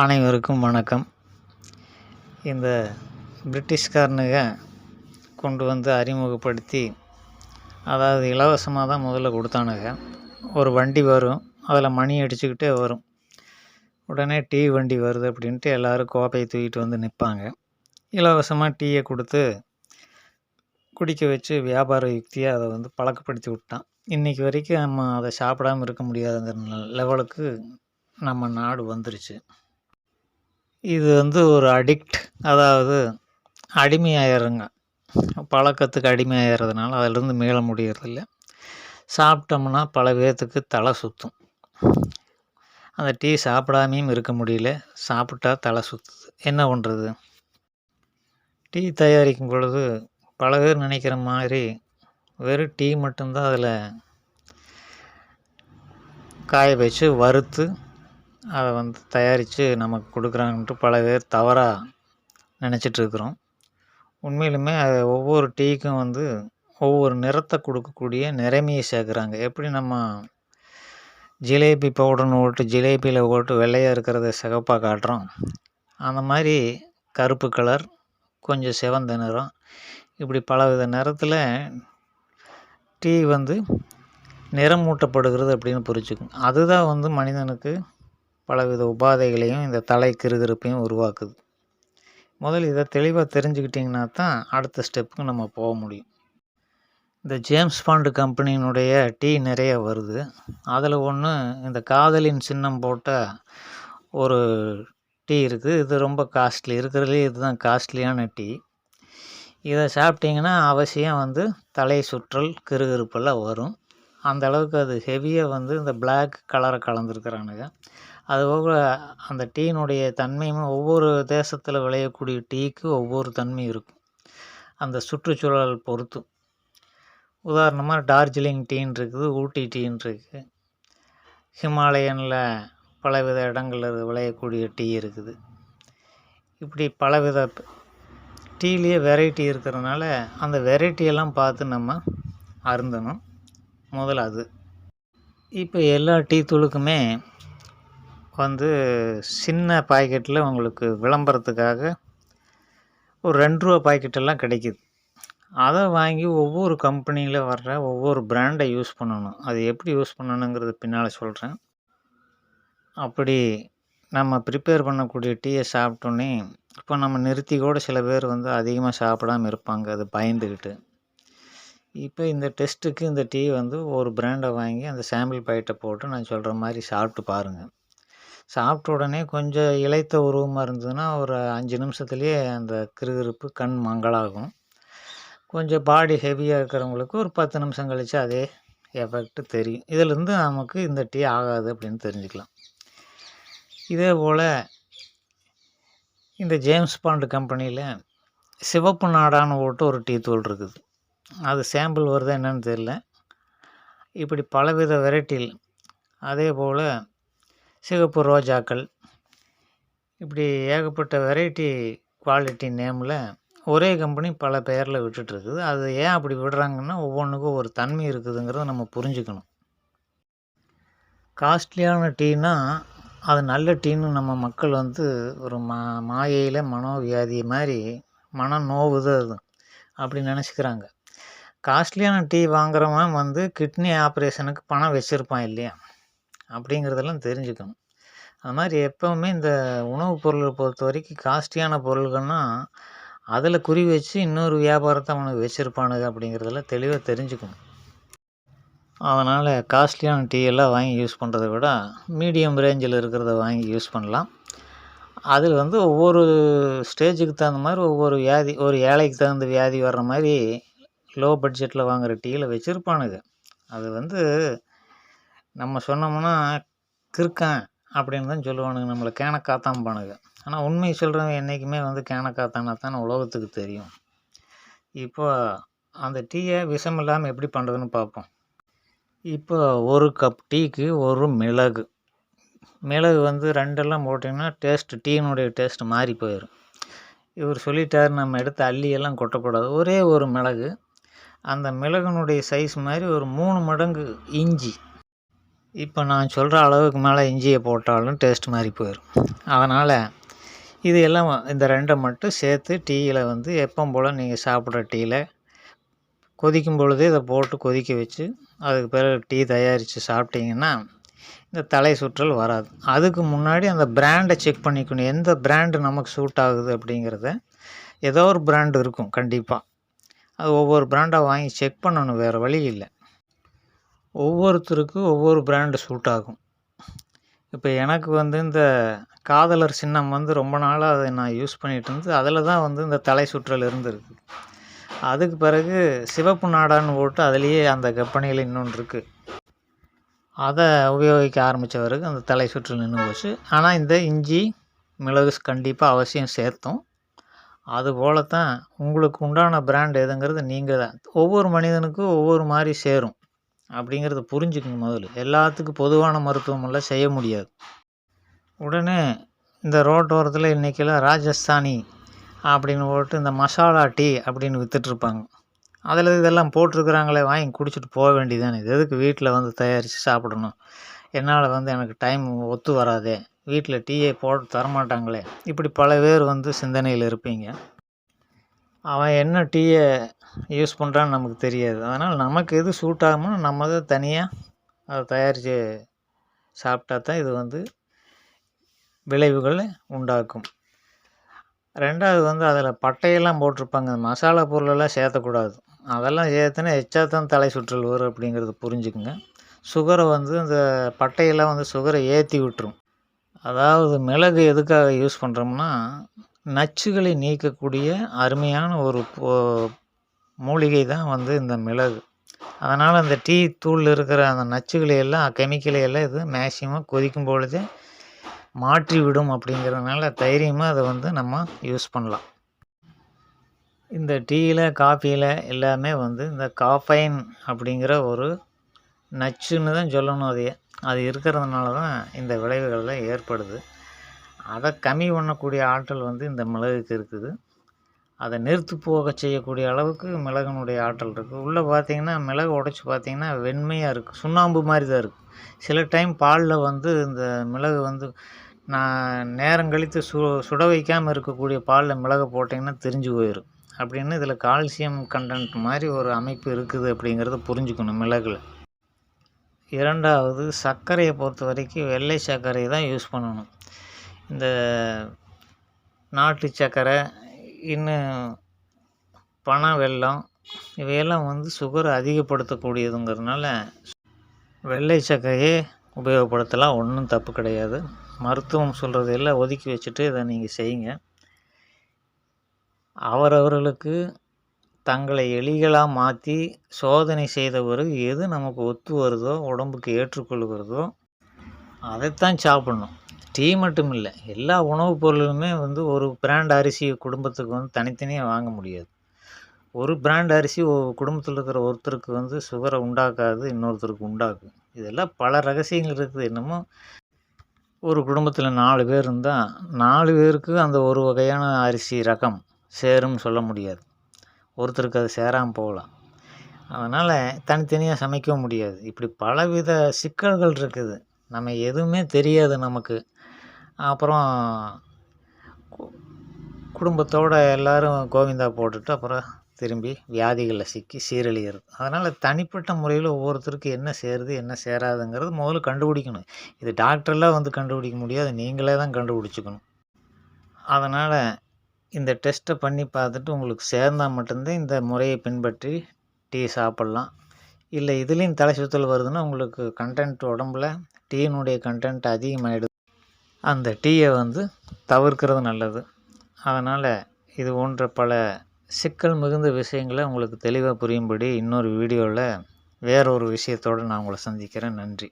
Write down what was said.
அனைவருக்கும் வணக்கம். இந்த பிரிட்டிஷ்காரனுங்க கொண்டு வந்து அறிமுகப்படுத்தி அதாவது இலவசமாக தான் முதல்ல கொடுத்தானுங்க ஒரு வண்டி வரும் அதில் மணி அடிச்சுக்கிட்டே வரும். உடனே டீ வண்டி வருது அப்படின்ட்டு எல்லோரும் கோப்பையை தூக்கிட்டு வந்து நிற்பாங்க இலவசமாக டீயை கொடுத்து குடிக்க வச்சு வியாபார யுக்தியாக அதை வந்து பழக்கப்படுத்தி விட்டான். இன்றைக்கி வரைக்கும் நம்ம அதை சாப்பிடாம இருக்க முடியாதுங்கிற லெவலுக்கு நம்ம நாடு வந்துருச்சு. இது வந்து ஒரு அடிக்ட் அதாவது அடிமையாயிருங்க. பழக்கத்துக்கு அடிமையாகிறதுனால அதிலிருந்து மீள முடியறதில்ல. சாப்பிட்டோம்னா பல பேர்த்துக்கு தலை சுற்றும் அந்த டீ சாப்பிடாமையும் இருக்க முடியல சாப்பிட்டா தலை சுற்றுது என்ன பண்ணுறது டீ தயாரிக்கும் பொழுது பல பேர் நினைக்கிற மாதிரி வெறும் டீ மட்டும்தான் அதில் காய வச்சு வறுத்து அதை வந்து தயாரித்து நமக்கு கொடுக்குறாங்கன்ட்டு பல பேர் தவறாக நினச்சிட்ருக்குறோம். உண்மையிலுமே அது ஒவ்வொரு டீக்கும் வந்து ஒவ்வொரு நிறத்தை கொடுக்கக்கூடிய நிறமையை சேர்க்குறாங்க. எப்படி நம்ம ஜிலேபி பவுடர்னு போட்டு ஜிலேபியில் போட்டு வெள்ளையாக இருக்கிறத சிகப்பாக காட்டுறோம். அந்த மாதிரி கருப்பு கலர் கொஞ்சம் சிவந்த நிறம் இப்படி பலவித நிறத்தில் டீ வந்து நிறமூட்டப்படுகிறது அப்படின்னு புரிச்சுக்கும் அதுதான் வந்து மனிதனுக்கு பலவித உபாதைகளையும் இந்த தலை கிருகிருப்பையும் உருவாக்குது. முதல்ல இதை தெளிவாக தெரிஞ்சுக்கிட்டிங்கன்னா தான் அடுத்த ஸ்டெப்புக்கு நம்ம போக முடியும். இந்த ஜேம்ஸ் பாண்டு கம்பெனியினுடைய டீ நிறைய வருது. அதில் ஒன்று இந்த காதலின் சின்னம் போட்ட ஒரு டீ இருக்குது இது ரொம்ப காஸ்ட்லி. இருக்கிறதுலே இதுதான் காஸ்ட்லியான டீ. இதை சாப்பிட்டிங்கன்னா அவசியம் வந்து தலை சுற்றல் கிருகிருப்பெல்லாம் வரும். அந்த அளவுக்கு அது ஹெவியாக வந்து இந்த பிளாக் கலரை கலந்துருக்குறானுங்க. அதுபோக அந்த டீயினுடைய தன்மையும் ஒவ்வொரு தேசத்தில் விளையக்கூடிய டீக்கு ஒவ்வொரு தன்மை இருக்கும். அந்த சுற்றுச்சூழல் பொறுத்து. உதாரணமாக டார்ஜிலிங் டீன்னு இருக்குது ஊட்டி டீன் இருக்குது. ஹிமாலயனில் பலவித இடங்களில் விளையக்கூடிய டீ இருக்குது. இப்படி பலவித டீலேயே வெரைட்டி இருக்கிறதுனால அந்த வெரைட்டியெல்லாம் பார்த்து நம்ம அருந்தணும். முதல்ல அது. இப்போ எல்லா டீ தூளுக்குமே வந்து சின்ன பாக்கெட்டில் உங்களுக்கு விளம்பரத்துக்காக ஒரு ரெண்டு ரூபா பாக்கெட்டெல்லாம் கிடைக்கிது. அதை வாங்கி ஒவ்வொரு கம்பெனியில் வர்ற ஒவ்வொரு பிராண்டை யூஸ் பண்ணணும். அது எப்படி யூஸ் பண்ணணுங்கிறது பின்னால் சொல்கிறேன் அப்படி நம்ம ப்ரிப்பேர் பண்ணக்கூடிய டீயை சாப்பிட்டோன்னே இப்போ நம்ம நிறுத்தி கூட சில பேர் வந்து அதிகமாக சாப்பிடாமல் இருப்பாங்க. அது பயந்துக்கிட்டு இப்போ இந்த டெஸ்ட்டுக்கு இந்த டீ வந்து ஒரு பிராண்டை வாங்கி அந்த சாம்பிள் பாக்கெட்டை போட்டு நான் சொல்கிற மாதிரி சாப்பிட்டு பாருங்கள் சாப்பிட்ட உடனே கொஞ்சம் இளைத்த உருவமாக இருந்ததுன்னா ஒரு அஞ்சு நிமிஷத்துலேயே அந்த கிருகிருப்பு கண் மங்களாகும் கொஞ்சம் பாடி ஹெவியாக இருக்கிறவங்களுக்கு ஒரு பத்து நிமிஷம் கழித்து அதே எஃபெக்ட்டு தெரியும். இதிலேருந்து நமக்கு இந்த டீ ஆகாது அப்படின்னு தெரிஞ்சுக்கலாம். இதே போல் இந்த ஜேம்ஸ் பாண்டு கம்பெனியில் சிவப்பு நாடான்னு போட்டு ஒரு டீ தூள் இருக்குது. அது சாம்பிள் வருதா என்னன்னு தெரில இப்படி பலவித வெரைட்டியில் அதே போல் சிகப்பு ரோஜாக்கள். இப்படி ஏகப்பட்ட வெரைட்டி குவாலிட்டி நேமில் ஒரே கம்பெனி பல பெயரில் விட்டுட்ருக்குது அது ஏன் அப்படி விடுறாங்கன்னா ஒவ்வொன்றுக்கும் ஒரு தன்மை இருக்குதுங்கிறத நம்ம புரிஞ்சுக்கணும். காஸ்ட்லியான டீனா அது நல்ல டீன்னு நம்ம மக்கள் வந்து ஒரு மா மாயையில் மனோவியாதி மாதிரி மன நோவுது அது. அப்படி நினச்சிக்கிறாங்க. காஸ்ட்லியான டீ வாங்குறவன் வந்து கிட்னி ஆப்ரேஷனுக்கு பணம் வச்சுருப்பான் இல்லையா? அப்படிங்கிறதெல்லாம் தெரிஞ்சுக்கணும். அது மாதிரி எப்போவுமே இந்த உணவுப் பொருளை பொறுத்த வரைக்கும் காஸ்ட்லியான பொருள்கள்னால் அதில் குறி வச்சு இன்னொரு வியாபாரத்தை அவனுக்கு வச்சுருப்பானுங்க அப்படிங்கிறதெல்லாம் தெளிவாக தெரிஞ்சுக்கணும். அதனால் காஸ்ட்லியான டீயெல்லாம் வாங்கி யூஸ் பண்ணுறத விட மீடியம் ரேஞ்சில் இருக்கிறத வாங்கி யூஸ் பண்ணலாம். அதில் வந்து ஒவ்வொரு ஸ்டேஜுக்கு தகுந்த மாதிரி ஒவ்வொரு வியாதி ஒரு ஏழைக்கு தகுந்த வியாதி வர்ற மாதிரி லோ பட்ஜெட்டில் வாங்குகிற டீயில் வச்சுருப்பானுங்க. அது வந்து நம்ம சொன்னோம்னா கிறுக்கன் அப்படின்னு தான் சொல்லுவானுங்க. நம்மளை கேனக்காத்தாம்பானுங்க. ஆனால் உண்மை சொல்கிறவங்க என்றைக்குமே வந்து கேனக்காத்தானா தான் உலகத்துக்கு தெரியும். இப்போ அந்த டீயை விஷம் இல்லாமல் எப்படி பண்ணுறதுன்னு பார்ப்போம். இப்போ ஒரு கப் டீக்கு ஒரு மிளகு. மிளகு வந்து ரெண்டெல்லாம் போட்டிங்கன்னா டேஸ்ட்டு டீயினுடைய டேஸ்ட்டு மாறி போயிடும் இவர் சொல்லிட்டார் நம்ம எடுத்து அள்ளியெல்லாம் கொட்டக்கூடாது. ஒரே ஒரு மிளகு. அந்த மிளகுனுடைய சைஸ் மாதிரி ஒரு மூணு மடங்கு இஞ்சி. இப்போ நான் சொல்கிற அளவுக்கு மேலே இஞ்சியை போட்டாலும் டேஸ்ட் மாதிரி போயிடும். அதனால் இது எல்லாம் இந்த ரெண்டை மட்டும் சேர்த்து டீயில் வந்து எப்போ போல் நீங்கள் சாப்பிட்ற டீயில் கொதிக்கும் பொழுதே இதை போட்டு கொதிக்க வச்சு அதுக்கு பிறகு டீ தயாரித்து சாப்பிட்டீங்கன்னா இந்த தலை சுற்றல் வராது. அதுக்கு முன்னாடி அந்த பிராண்டை செக் பண்ணிக்கணும். எந்த பிராண்டு நமக்கு சூட் ஆகுது அப்படிங்கிறத ஏதோ ஒரு பிராண்டு இருக்கும் கண்டிப்பாக. அது ஒவ்வொரு பிராண்டாக வாங்கி செக் பண்ணணும் வேறு வழி இல்லை. ஒவ்வொருத்தருக்கும் ஒவ்வொரு பிராண்டு சூட் ஆகும். இப்போ எனக்கு வந்து இந்த காதலர் சின்னம் வந்து ரொம்ப நாளாக அதை நான் யூஸ் பண்ணிகிட்டு இருந்து அதில் தான் வந்து இந்த தலை சுற்றல் இருந்திருக்கு. அதுக்கு பிறகு சிவப்பு நாடான்னு போட்டு அதுலேயே அந்த கம்பெனியில் இன்னொன்று இருக்குது அதை உபயோகிக்க ஆரம்பித்த பிறகு அந்த தலை சுற்றல் நின்று போச்சு. ஆனால் இந்த இஞ்சி மிளகு கண்டிப்பாக அவசியம் சேர்த்தோம். அதுபோல தான் உங்களுக்கு உண்டான பிராண்ட் எதுங்கிறது நீங்கள் தான் ஒவ்வொரு மனிதனுக்கும் ஒவ்வொரு மாதிரி சேரும். அப்படிங்கிறத புரிஞ்சுக்கங்க முதல்ல. எல்லாத்துக்கும் பொதுவான மருத்துவமெல்லாம் செய்ய முடியாது. உடனே இந்த ரோட்டோரத்தில் இன்றைக்கெல்லாம் ராஜஸ்தானி அப்படின்னு போட்டு இந்த மசாலா டீ அப்படின்னு விற்றுட்ருப்பாங்க அதில் இதெல்லாம் போட்டிருக்கிறாங்களே வாங்கி குடிச்சிட்டு போக வேண்டியதானே இது எதுக்கு வீட்டில் வந்து தயாரித்து சாப்பிடணும்? என்னால் வந்து எனக்கு டைம் ஒத்து வராதே. வீட்டில் டீயை போட்டு தரமாட்டாங்களே. இப்படி பல பேர் வந்து சிந்தனையில் இருப்பீங்க. அவன் என்ன டீயை யூஸ் பண்ணுறான்னு நமக்கு தெரியாது. அதனால் நமக்கு எது சூட் ஆகுமோ நம்ம தான் தனியாக அதை தயாரித்து சாப்பிட்டா தான் இது வந்து விளைவுகளை உண்டாக்கும். ரெண்டாவது வந்து அதில் பட்டையெல்லாம் போட்டிருப்பாங்க. மசாலா பொருளெல்லாம் சேர்த்தக்கூடாது. அதெல்லாம் சேர்த்துனா எச்சா தான் தலை சுற்றல் வரும் அப்படிங்கிறத புரிஞ்சுக்குங்க. சுகரை வந்து இந்த பட்டையெல்லாம் வந்து சுகரை ஏற்றி விட்டுரும். அதாவது மிளகு எதுக்காக யூஸ் பண்ணுறோம்னா நச்சுகளை நீக்கக்கூடிய அருமையான ஒரு மூலிகை தான் வந்து இந்த மிளகு. அதனால் அந்த டீ தூளில் இருக்கிற அந்த நச்சுகளை எல்லாம் கெமிக்கலை எல்லாம் இது மேக்சிமம் கொதிக்கும் பொழுதே மாற்றி விடும் அப்படிங்கிறதுனால தைரியமாக அதை வந்து நம்ம யூஸ் பண்ணலாம். இந்த டீயில் காஃபியில் எல்லாமே வந்து இந்த காஃபைன் அப்படிங்கிற ஒரு நச்சுன்னு தான் சொல்லணும். அதையே அது இருக்கிறதுனால தான் இந்த விளைவுகள்லாம் ஏற்படுது. அதை கம்மி பண்ணக்கூடிய ஆற்றல் வந்து இந்த மிளகுக்கு இருக்குது. அதை நிறுத்து போக செய்யக்கூடிய அளவுக்கு மிளகனுடைய ஆற்றல் இருக்குது உள்ளே பார்த்தீங்கன்னா மிளகு உடச்சி பார்த்தீங்கன்னா வெண்மையாக இருக்குது சுண்ணாம்பு மாதிரி தான் இருக்குது சில டைம் பாலில் வந்து இந்த மிளகு வந்து நான் நேரம் கழித்து சு சுட வைக்காமல் இருக்கக்கூடிய பாலில் மிளகு போட்டிங்கன்னா தெரிஞ்சு போயிடும் அப்படின்னு இதில் கால்சியம் கண்டென்ட் மாதிரி ஒரு அமைப்பு இருக்குது அப்படிங்கிறத புரிஞ்சுக்கணும் மிளகுல. இரண்டாவது சர்க்கரையை பொறுத்த வரைக்கும் வெள்ளை சர்க்கரை தான் யூஸ் பண்ணணும். இந்த நாட்டு சக்கரை இன்னும் பனை வெல்லம் இவையெல்லாம் வந்து சுகரை அதிகப்படுத்தக்கூடியதுங்கிறதுனால வெள்ளை சர்க்கரையே உபயோகப்படுத்தலாம். ஒன்றும் தப்பு கிடையாது. மருத்துவம் சொல்கிறது எல்லாம் ஒதுக்கி வச்சுட்டு இதை நீங்கள் செய்யுங்க. அவரவர்களுக்கு தங்களை எலிகளாக மாற்றி சோதனை செய்த பிறகு எது நமக்கு ஒத்து வருதோ உடம்புக்கு ஏற்றுக்கொள்கிறதோ அதைத்தான் சாப்பிட்ணும். டீ மட்டும் இல்லை எல்லா உணவுப் பொருளுமே வந்து ஒரு பிராண்ட் அரிசி குடும்பத்துக்கு வந்து தனித்தனியாக வாங்க முடியாது. ஒரு பிராண்ட் அரிசி குடும்பத்தில் இருக்கிற ஒருத்தருக்கு வந்து சுகரை உண்டாக்காது இன்னொருத்தருக்கு உண்டாக்கும். இதெல்லாம் பல ரகசியங்கள் இருக்குது. என்னமோ ஒரு குடும்பத்தில் நாலு பேர் இருந்தால் நாலு பேருக்கு அந்த ஒரு வகையான அரிசி ரகம் சேரும்னு சொல்ல முடியாது. ஒருத்தருக்கு அது சேராமல் போகலாம். அதனால் தனித்தனியாக சமைக்கவும் முடியாது. இப்படி பலவித சிக்கல்கள் இருக்குது. நம்ம எதுவுமே தெரியாது நமக்கு. அப்புறம் குடும்பத்தோடு எல்லோரும் கோவிந்தா போட்டுட்டு அப்புறம் திரும்பி வியாதிகளில் சிக்கி சீரழிகிறது அதனால் தனிப்பட்ட முறையில் ஒவ்வொருத்தருக்கு என்ன சேருது என்ன சேராதுங்கிறது முதல்ல கண்டுபிடிக்கணும். இது டாக்டரெலாம் வந்து கண்டுபிடிக்க முடியாது நீங்களே தான் கண்டுபிடிச்சிக்கணும். அதனால் இந்த டெஸ்ட்டை பண்ணி பார்த்துட்டு உங்களுக்கு சேர்ந்தால் மட்டும்தான் இந்த முறையை பின்பற்றி டீ சாப்பிட்லாம். இல்லை இதுலேயும் தலை சுற்றல் வருதுன்னா உங்களுக்கு கண்டென்ட் உடம்புல டீயினுடைய கண்டென்ட் அதிகமாகிடுது அந்த டீயை வந்து தவிர்க்கிறது நல்லது. அதனால் இது போன்ற பல சிக்கல் மிகுந்த விஷயங்களை உங்களுக்கு தெளிவாக புரியும்படி இன்னொரு வீடியோவில் வேறொரு விஷயத்தோடு நான் உங்களை சந்திக்கிறேன். நன்றி.